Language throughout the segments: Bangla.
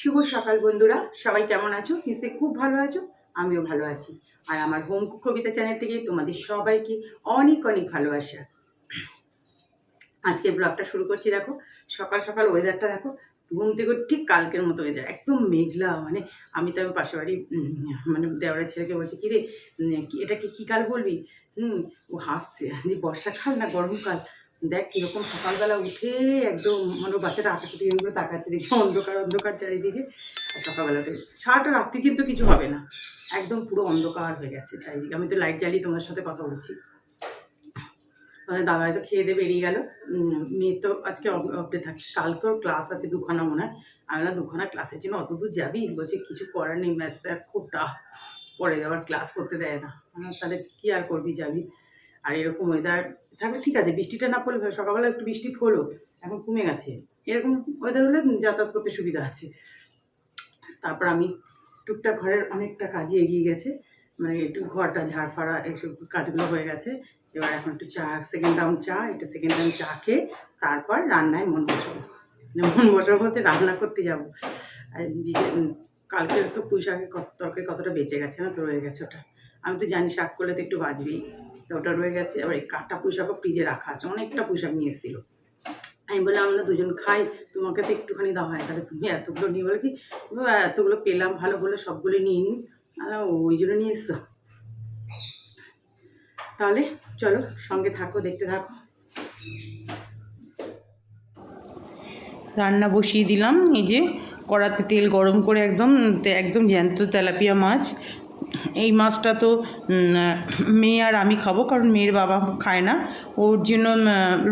শুভ সকাল বন্ধুরা। সবাই কেমন আছো? নিশ্চয়ই খুব ভালো আছো। আমিও ভালো আছি। আর আমার হোম কবিতা চ্যানেল থেকে তোমাদের সবাইকে অনেক অনেক ভালোবাসা। আজকে ব্লগটা শুরু করছি, দেখো। সকাল সকাল ওয়েদারটা দেখো, ঘুম থেকে ঠিক কালকের মতো ওয়েদার একদম মেঘলা। মানে আমি তো আমি পাশে বাড়ি মানে দেওয়ারের ছেলেকে বলছি, কিরে এটাকে কী কাল বলবি? হুম, ও হাসছে। যে বর্ষাকাল না গরমকাল? দেখ কীরকম সকালবেলা উঠে একদম মানে বাচ্চাটা দিকে করে তাকাচ্ছে, দেখছি অন্ধকার অন্ধকার চারিদিকে। আর সকালবেলা উঠে সারাটা রাত্রি কিন্তু কিছু হবে না। একদম পুরো অন্ধকার হয়ে গেছে চারিদিকে। আমি তো লাইট জ্বালিয়ে তোমার সাথে কথা বলছি। মানে দাদা হয়তো খেয়ে দিয়ে বেরিয়ে গেল। মেয়ে তো আজকে অফডে থাকে। কালকেও ক্লাস আছে দুখানা মনে হয়। আমি না দুখানা ক্লাসের জন্য অত দূর যাবি? বলছে, কিছু করার নেই ম্যাথ স্যার খুব টাফ পরে আবার ক্লাস করতে দেয় না। তাহলে কী আর করবি যাবি? আর এরকম ওয়েদার থাকলে ঠিক আছে, বৃষ্টিটা না পড়লে। সকালবেলা একটু বৃষ্টি হলো এখন কমে গেছে। এরকম ওয়েদার হলে যাতায়াত করতে সুবিধা আছে। তারপর আমি টুকটাক ঘরের অনেকটা কাজই এগিয়ে গেছে। মানে একটু ঘরটা ঝাড় ফাড়া এইসব কাজগুলো হয়ে গেছে। এবার এখন একটু চা সেকেন্ড রাউন্ড চা, একটু সেকেন্ড রাউন্ড চা খেয়ে তারপর রান্নায় মন বসাবো। মানে মন বসাবো বলতে রান্না করতে যাব। আর কালকের তো পুঁই শাকের তরকারি কতটা বেঁচে গেছে না, তো রয়ে গেছে ওটা। আমি তো জানি শাক করলে তো একটু বাঁচবেই। ওটা রয়ে গেছে আবার এই কাঠটা পুঁই শাকও ফ্রিজে রাখা আছে, অনেকটা পুঁই শাক নিয়ে এসেছিল। আমি বললাম, আমরা দুজন খাই তোমাকে তো একটুখানি দেওয়া হয়, তাহলে তুমি এতগুলো নিয়ে বলে কি এতগুলো পেলাম, ভালো বলে সবগুলো নিয়ে নিই। আর ওই জন্য নিয়ে এসছো? তাহলে চলো, সঙ্গে থাকো, দেখতে থাকো। রান্না বসিয়ে দিলাম, এই যে কড়াতে তেল গরম করে একদম একদম জ্যান্ত তেলাপিয়া মাছ এই মাছটা তো মেয়ে আর আমি খাব, কারণ মেয়ের বাবা খায় না। ওর জন্য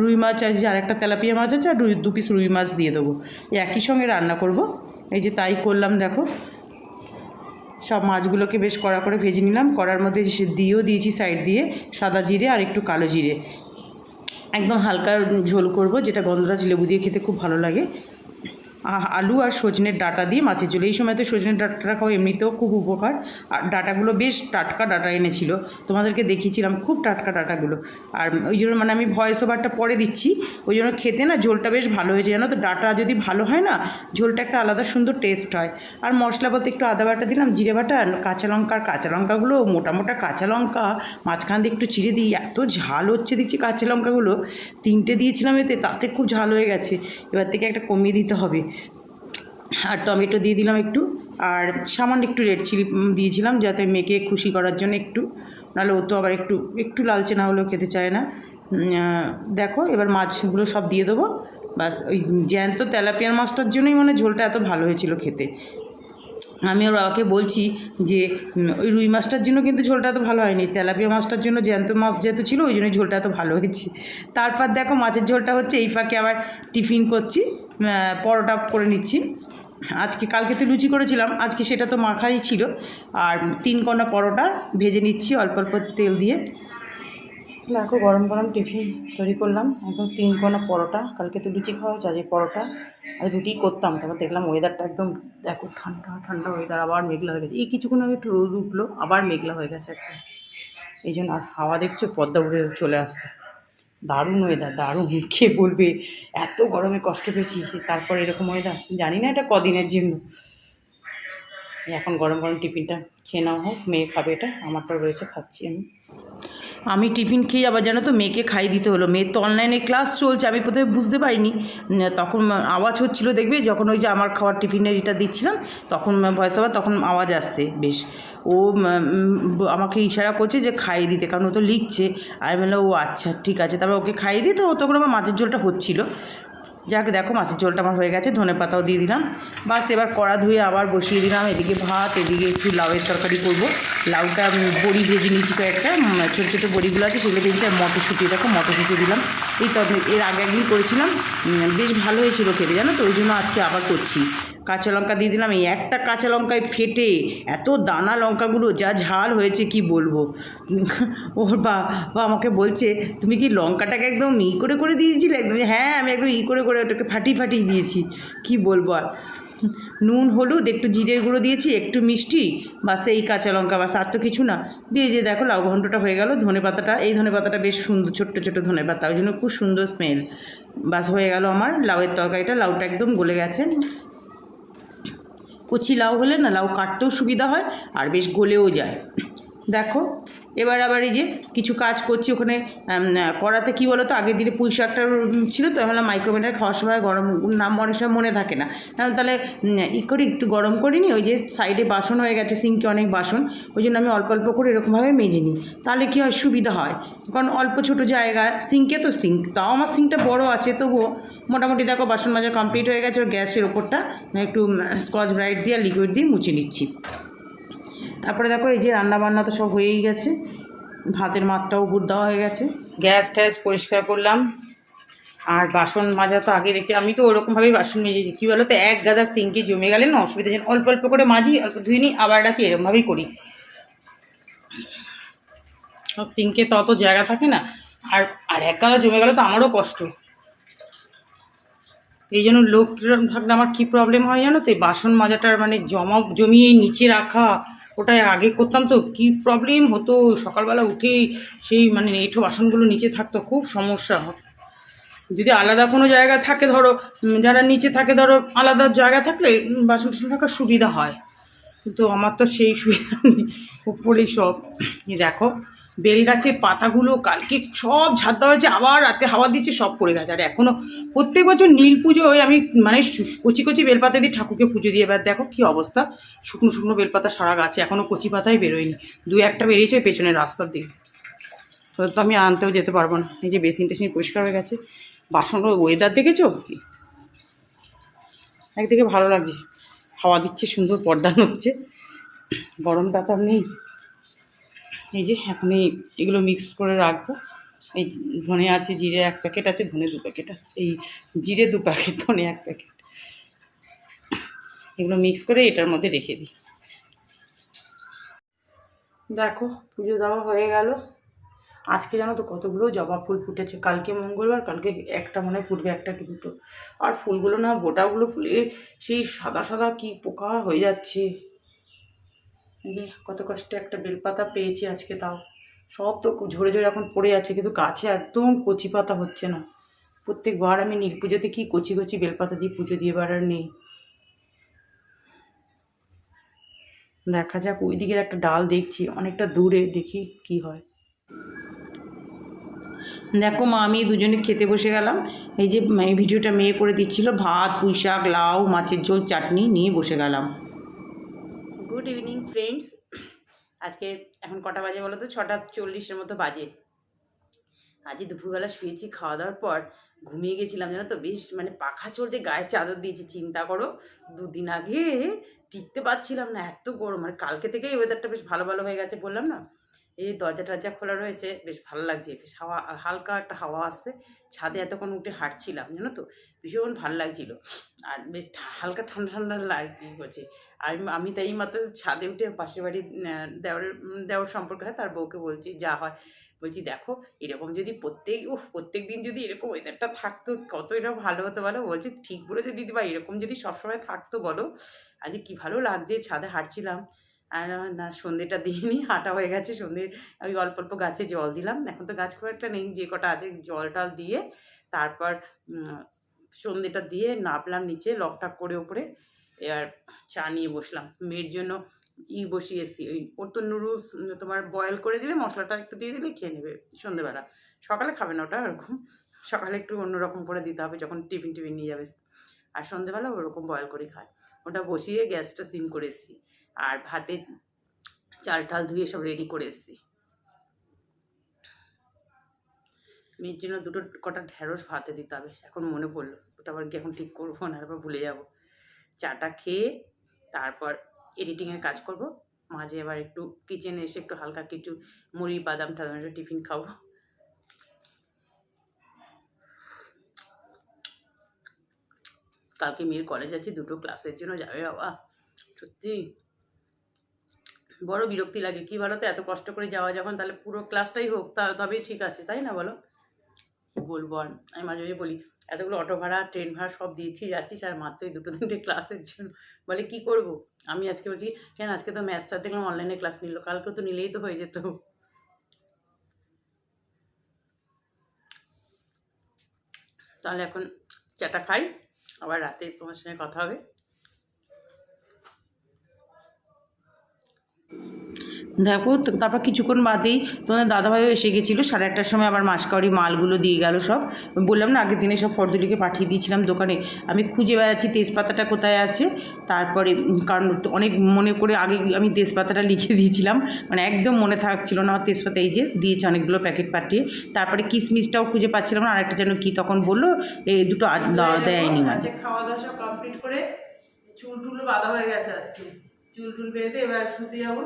রুই মাছ আছে, আর একটা তেলাপিয়া মাছ আছে, আর দু পিস রুই মাছ দিয়ে দেবো। একই সঙ্গে রান্না করব। এই যে তাই করলাম, দেখো। সব মাছগুলোকে বেশ কড়া করে ভেজে নিলাম। কড়ার মধ্যে দিয়েও দিয়েছি সাইড দিয়ে, সাদা জিরে আর একটু কালো জিরে। একদম হালকা ঝোল করব, যেটা গন্ধরাজ লেবু দিয়ে খেতে খুব ভালো লাগে। আলু আর সজনের ডাটা দিয়ে মাছের ঝোল। এই সময় তো সজনের ডাটাটা খাওয়া এমনিতেও খুব উপকার। আর ডাটাগুলো বেশ টাটকা ডাটা এনেছিল। তোমাদেরকে দেখিয়েছিলাম খুব টাটকা ডাটাগুলো। আর ওই জন্য মানে আমি ভয়েস ওভারটা পরে দিচ্ছি। ওই জন্য খেতে না ঝোলটা বেশ ভালো হয়েছে। জানো তো, ডাটা যদি ভালো হয় না, ঝোলটা একটা আলাদা সুন্দর টেস্ট হয়। আর মশলা বলতে একটু আদা বাটা দিলাম, জিরে বাটা কাঁচা লঙ্কা। আর কাঁচা লঙ্কাগুলো মোটা মোটা কাঁচা লঙ্কা, মাঝখান দিয়ে একটু চিড়ে দিই। এত ঝাল হচ্ছে দিচ্ছি কাঁচা লঙ্কাগুলো। তিনটে দিয়েছিলাম এতে, তাতে খুব ঝাল হয়ে গেছে। এবার থেকে একটা কমিয়ে দিতে হবে। আর টমেটো দিয়ে দিলাম একটু। আর সামান্য একটু রেড চিলি দিয়েছিলাম যাতে মেয়েকে খুশি করার জন্য একটু। নাহলে ও তো আবার একটু একটু লালচে না হলেও খেতে চায় না। দেখো, এবার মাছগুলো সব দিয়ে দেবো। বাস, ওই জ্যান্ত তেলাপিয়ার মাছটার জন্যই মানে ঝোলটা এত ভালো হয়েছিল খেতে। আমি ওর বাবাকে বলছি যে ওই রুই মাছটার জন্য কিন্তু ঝোলটা এত ভালো হয়নি। তেলাপিয়া মাছটার জন্য জ্যান্ত মাছ যেহেতু ছিল, ওই জন্যই ঝোলটা এত ভালো হয়েছে। তারপর দেখো, মাছের ঝোলটা হচ্ছে এই ফাঁকে আবার টিফিন করছি পরোটা করে নিচ্ছি। আজকে কালকে তো লুচি করেছিলাম, আজকে সেটা তো মাখাই ছিল। আর তিন কন্যা পরোটা ভেজে নিচ্ছি, অল্প অল্প তেল দিয়ে। দেখো গরম গরম টিফিন তৈরি করলাম। একদম তিন কোনা পরোটা, কালকে তো লুচি খাওয়া হয়েছে আজ এই পরোটা। আর রুটি করতাম, তারপর দেখলাম ওয়েদারটা একদম, দেখো, ঠান্ডা ঠান্ডা ওয়েদার আবার মেঘলা হয়ে গেছে। এই কিছুক্ষণ আগে একটু রোদ উঠল, আবার মেঘলা হয়ে গেছে একটা। এই জন্য আর হাওয়া দেখছ, পদ্মা উড়ে চলে আসছে। দারুণ ওয়েদার দারুণ। কে বলবে? এত গরমে কষ্ট পেয়েছি। তারপর এরকম ওয়েদার জানি না এটা কদিনের জন্য। এখন গরম গরম টিফিনটা খেয়ে নেওয়া হোক, মেয়ে খাবে এটা। আমার আমারটা রয়েছে, খাচ্ছি আমি। আমি টিফিন খেয়ে আবার জানো তো, মেয়েকে খাই দিতে হলো। মেয়ের তো অনলাইনে ক্লাস চলছে, আমি প্রথমে বুঝতে পারিনি। তখন আওয়াজ হচ্ছিল, দেখবে? যখন ওই যে আমার খাওয়ার টিফিনের এটা দিচ্ছিলাম, তখন ভয়েস ওভার তখন আওয়াজ আসছে, বেশ। ও আমাকে ইশারা করছে যে খাইয়ে দিতে, কারণ ও তো লিখছে। আর বললাম, ও আচ্ছা ঠিক আছে। তারপর ওকে খাইয়ে দিই তো ও তখন আমার মাছের ঝোলটা হচ্ছিল। যাক, দেখো, মাছের ঝোলটা আমার হয়ে গেছে, ধনে পাতাও দিয়ে দিলাম। বাস, এবার কড়া ধুয়ে আবার বসিয়ে দিলাম। এদিকে ভাত, এদিকে একটু লাউয়ের তরকারি করব। লাউটা বড়ি ভেজে নিয়েছি কয়েকটা ছোটো ছোটো বড়িগুলো আছে, সেগুলো আর মটরশুঁটি, দেখো, মটরশুঁটি দিলাম। এই তো আমি এর আগে একদিন করেছিলাম বেশ ভালো হয়েছিল খেতে, জানো তো? ওই জন্য আজকে আবার করছি। কাঁচা লঙ্কা দিয়ে দিলাম, এই একটা কাঁচা লঙ্কায় ফেটে এত দানা লঙ্কাগুলো, যা ঝাল হয়েছে কি বলব? ওর বা বা আমাকে বলছে, তুমি কি লঙ্কাটাকে একদম ই করে করে দিয়েছিলে? একদম হ্যাঁ আমি একদম ই করে করে ওটাকে ফাটিয়ে ফাটিয়ে দিয়েছি। কি বলব আর? নুন, হলুদ, একটু জিরের গুঁড়ো দিয়েছি, একটু মিষ্টি, বাস এই কাঁচা লঙ্কা, বাস আর তো কিছু না। দিয়ে যে দেখো লাউ ঘন্টটা হয়ে গেল, ধনে পাতাটা, এই ধনে পাতাটা বেশ সুন্দর, ছোট্ট ছোট্ট ধনে পাতা, ওই জন্য খুব সুন্দর স্মেল বাস হয়ে গেল আমার লাউয়ের তরকারিটা, লাউটা একদম গলে গেছে। কচি লাউ হলে না লাউ কাটতেও সুবিধা হয় আর বেশ গলেও যায়। দেখো, এবার আবার এই যে কিছু কাজ করছি ওখানে করাতে কী বলো তো আগের দিনে পুঁই শাকটা ছিল তো আমরা মাইক্রোওভেনের খাওয়ার সময় গরম নাম অনেক সময় মনে থাকে না। তাহলে ই করে, একটু গরম করে নিই, ওই যে সাইডে বাসন হয়ে গেছে সিঙ্কে অনেক বাসন, ওই জন্য আমি অল্প অল্প করে এরকমভাবে মেজে নিই। তাহলে কী হয়, সুবিধা হয়। কারণ অল্প ছোট জায়গা সিঙ্কে তো সিঙ্ক তাও আমার সিঙ্কটা বড় আছে, তবুও মোটামুটি দেখো, বাসন মাজা কমপ্লিট হয়ে গেছে, ওর গ্যাসের ওপরটা, একটু স্কচ ব্রাইট দিয়ে লিকুইড দিয়ে মুছে নিচ্ছি। তারপরে দেখো এই যে রান্না বান্না তো সব হয়েই গেছে। ভাতের মাত্রাও বুট দেওয়া হয়ে গেছে। গ্যাস ট্যাস পরিষ্কার করলাম। আর বাসন মাজা তো আগে রেখে আমি তো ওরকমভাবেই বাসন মেজে দিই। কী বলো তো এক গাদা সিঙ্কে জমে গেলে না অসুবিধা নেই। অল্প অল্প করে মাজি, অল্প ধুয়ে নিই আবার রাখি এরকমভাবেই করি। সিঙ্কে তো অত জায়গা থাকে না। আর আর এক গাদা জমে গেলে তো আমারও কষ্ট। এই জন্য লোক থাকলে আমার কী প্রবলেম হয় জানো তো? বাসন মাজাটার মানে জমা, জমিয়ে নিচে রাখা ওটাই আগে করতাম তো। কি প্রবলেম হতো? সকালবেলা উঠেই সেই মানে এঁঠো বাসনগুলো নিচে থাকতো, খুব সমস্যা হয়। যদি আলাদা কোনো জায়গা থাকে ধরো যারা নিচে থাকে ধরো, আলাদা জায়গা থাকলে বাসন টাসন থাকার সুবিধা হয়। কিন্তু আমার তো সেই সুবিধা নেই, উপরেই সব। দেখো বেল গাছের পাতাগুলো কালকে সব ঝাড় দেওয়া হয়েছে, আবার রাতে হাওয়া দিচ্ছে সব পড়ে গেছে। আর এখনও প্রত্যেক বছর নীল পুজোয় আমি মানে কচি কচি বেলপাতা দিয়ে ঠাকুরকে পুজো দিয়ে, এবার দেখো কি অবস্থা। শুকনো শুকনো বেলপাতা সারা গাছে এখনও কচি পাতাই বেরোয়নি। দু একটা বেরিয়েছে পেছনের রাস্তার দিকে। তো আমি আনতেও যেতে পারব না। এই যে বেসিন টেসিন পরিষ্কার হয়ে গেছে। বাসনগুলো ওয়েদার দেখেছ? একদিকে ভালো লাগছে। হাওয়া দিচ্ছে, সুন্দর পর্দা হচ্ছে। গরমটা তো নেই। এই যে এখন এগুলো মিক্স করে রাখব। এই ধনে আছে জিরে এক প্যাকেট আছে, ধনে দু প্যাকেট এই জিরে দু প্যাকেট ধনে এক প্যাকেট এগুলো মিক্স করে এটার মধ্যে রেখে দিই। দেখো, পুজো দেওয়া হয়ে গেল। আজকে জানো তো কতগুলো জবা ফুল ফুটেছে। কালকে মঙ্গলবার, কালকে একটা মনে ফুটবে একটা কি দুটো। আর ফুলগুলো না, গোটাগুলো ফুলে সেই সাদা সাদা কি পোকা হয়ে যাচ্ছে। যে কত কষ্টে একটা বেলপাতা পেয়েছি আজকে তাও। সব তো ঝরে ঝরে এখন পড়ে আছে, কিন্তু গাছে একদম কচি পাতা হচ্ছে না। প্রত্যেকবার আমি নীল পুজোতে কি কচি কচি বেলপাতা দিয়ে পুজো দিয়ে আর নেই। দেখা যাক ওই দিকের একটা ডাল দেখছি, অনেকটা দূরে, দেখি কি হয়। দেখো মা, আমি দুজনে খেতে বসে গেলাম। এই যে ভিডিওটা মেয়ে করে দিচ্ছিল, ভাত পুঁই শাক লাউ, মাছের ঝোল, চাটনি নিয়ে বসে গেলাম। Good evening, friends. আজকে এখন কটা বাজে বলো তো? ছটা চল্লিশের মতো বাজে। আজকে দুপুরবেলা শুয়েছি খাওয়া দাওয়ার পর ঘুমিয়ে গেছিলাম, জানো তো? বেশ মানে পাখা চলছে গায়ে চাদর দিয়েছি, চিন্তা করো। দুদিন আগে টিকতে পারছিলাম না, এত গরম। মানে কালকে থেকেই ওয়েদারটা বেশ ভালো ভালো হয়ে গেছে বললাম না? এই দরজা টরজা খোলা রয়েছে বেশ ভালো লাগছে। বেশ হাওয়া হালকা একটা হাওয়া আসছে। ছাদে এতক্ষণ উঠে হাঁটছিলাম জানো তো? ভীষণ ভালো লাগছিল। আর বেশ হালকা ঠান্ডা ঠান্ডা লাগে করছে। আমি- আমি তাই মাত্র ছাদে উঠে পাশের দেওরের উম, দেওর সম্পর্কে হয় তার বউকে বলছি যা হয়। বলছি দেখো এরকম যদি প্রত্যেক ও প্রত্যেক দিন যদি এরকম ওয়েদারটা থাকতো কত এটা ভালো হতো বলো? বলছি ঠিক বলেছ দিদিভাই এরকম যদি সবসময় থাকতো বলো। আজকে কী ভালো লাগছে ছাদে হাঁটছিলাম। আর না সন্ধেটা দিয়ে নিই হাঁটা হয়ে গেছে সন্ধে। আমি অল্প অল্প গাছে জল দিলাম। এখন তো গাছ খুব একটা নেই, যে কটা আছে জল টল দিয়ে তারপর সন্ধেটা দিয়ে নামলাম নিচে লকটাক করে ওপরে। এবার চা নিয়ে বসলাম। মেয়ের জন্য ই বসিয়ে এসছি। ওই ওর তো নুডলস তোমার বয়েল করে দিলে, মশলাটা একটু দিয়ে দিলে খেয়ে নেবে সন্ধেবেলা সকালে খাবে না ওটা ওরকম। সকালে একটু অন্যরকম করে দিতে হবে যখন টিফিন টিফিন নিয়ে যাবে। আর সন্ধেবেলা ওরকম বয়েল করে খায়। ওটা বসিয়ে গ্যাসটা সিম করে এসছি। আর ভাতে চাল টাল ধুয়ে সব রেডি করে এসছি। মেয়ের জন্য দুটো কটা ঢ্যাঁড়স ভাতে দিতে হবে, এখন মনে পড়ল। ওটা আবার কি এখন ঠিক করব না আবার ভুলে যাব। চাটা খেয়ে তারপর এডিটিংয়ের কাজ করব। মাঝে আবার একটু কিচেনে এসে একটু হালকা কিছু মুড়ি, বাদাম টাদাম একটু টিফিন খাব। কালকে মেয়ের কলেজ আছে, দুটো ক্লাসের জন্য যাবে বাবা। সত্যি? বড় বিরক্তি লাগে। কি বলো তো এত কষ্ট করে যাওয়া যখন তাহলে পুরো ক্লাসটাই হোক, তা তবেই ঠিক আছে, তাই না বলো? কি বলব? আর আমি মাঝে মাঝে বলি, এতগুলো অটো ভাড়া ট্রেন ভাড়া সব দিয়েছি যাচ্ছিস আর মাত্র এই দুটো তিনটে ক্লাসের জন্য। বলে, কি করব? আমি আজকে বলছি, কেন? আজকে তো ম্যাথ স্যার দেখলাম অনলাইনে ক্লাস নিল কালকে তো নিলেই তো হয়ে যেত। তাহলে এখন চাটা খাই, আবার রাতে তোমার সঙ্গে কথা হবে। দেখো তারপর কিছুক্ষণ বাদেই তোমাদের দাদাভাইও এসে গেছিল সাড়ে আটটার সময় আবার মাসকাওয়ারি মালগুলো দিয়ে গেল সব। বললাম না আগের দিনে সব ফর্দুলিকে পাঠিয়ে দিয়েছিলাম দোকানে। আমি খুঁজে বেড়াচ্ছি তেজপাতাটা কোথায় আছে তারপরে কারণ অনেক মনে করে আগে আমি তেজপাতাটা লিখে দিয়েছিলাম মানে একদম মনে থাকছিল না আমার তেজপাতা এই যে দিয়েছে অনেকগুলো প্যাকেট পাঠিয়ে। তারপরে কিশমিশটাও খুঁজে পাচ্ছিলাম না আরেকটা যেন কি তখন বলল এই দুটো দেয়নি মানে। খাওয়া দাওয়া সব কমপ্লিট করে চুল টুলও বাঁধা হয়ে গেছে আজকে। চুল টুল বেঁধে এবার শুতে যাব।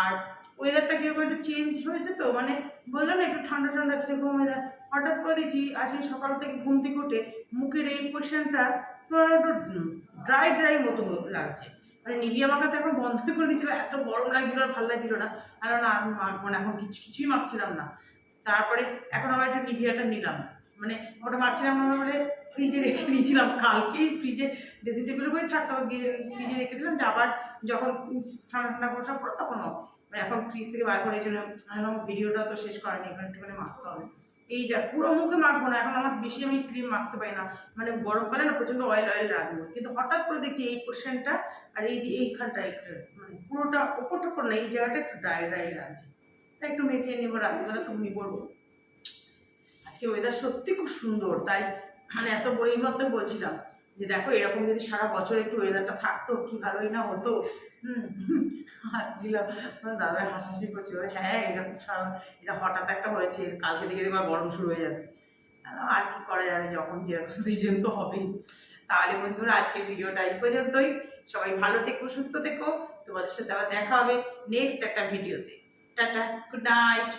আর ওয়েদারটা কীরকম একটু চেঞ্জ হয়েছে তো? মানে বললাম না, একটু ঠান্ডা ঠান্ডা কীরকম ওয়েদার হঠাৎ করে দিচ্ছি আজকে সকাল থেকে ঘুম থেকে উঠে মুখের এই পোর্শনটা একটু ড্রাই ড্রাই মতো লাগছে। মানে নিবিয়া মাখাতে এখন বন্ধ করে দিয়েছিল, এত গরম লাগছিল আর ভালো লাগছিল না। আর না, আমি মাখবো না এখন কিছু, কিছুই মাখছিলাম না। তারপরে এখন আবার একটু নিভিয়াটা নিলাম। মানে ওটা মারছিলাম না বলে ফ্রিজে রেখে দিয়েছিলাম। কালকেই ফ্রিজে ড্রেসিং টেবিলের উপরে থাকতো গিয়ে ফ্রিজে রেখে দিলাম যে আবার যখন ঠান্ডা ঠান্ডা বসা পড়ো, তখন মানে এখন ফ্রিজ থেকে বার করে এই জন্য ভিডিওটা তো শেষ করেনি, এখন একটুখানি মাখতে হবে। এই যা, পুরো মুখে মাখবো না, এখন আমার বেশি আমি ক্রিম মাখতে পারি না। মানে গরমকালে না প্রচণ্ড অয়েল অয়েল রাখব। কিন্তু হঠাৎ করে দেখছি এই পোর্শনটা আর এই এইখানটা একটু মানে পুরোটা ওপরটা ওপর না, এই জায়গাটা একটু ড্রাই ড্রাই লাগছে। তাই একটু মেখে নেব, রাত্রিবেলা তো ঘুমিয়ে পড়ব। আজকে ওয়েদার সত্যি খুব সুন্দর, তাই মানে এত বই মতো বলছিলাম যে দেখো এরকম যদি সারা বছর একটু ওয়েদারটা থাকতো, কি ভালোই না হতো। হাসছিলাম দাদা হাসাহাসি করছিল হ্যাঁ এরকম সারা এটা হঠাৎ একটা হয়েছে, কালকে থেকে এবার গরম শুরু হয়ে যাবে। আর কি করা যাবে যখন যেরকম সিজন তো হবেই। তাহলে বন্ধুরা, আজকের ভিডিওটা এই পর্যন্তই। সবাই ভালো থেকো, সুস্থ থেকো। তোমাদের সাথে আবার দেখা হবে নেক্সট একটা ভিডিওতে। Tata good night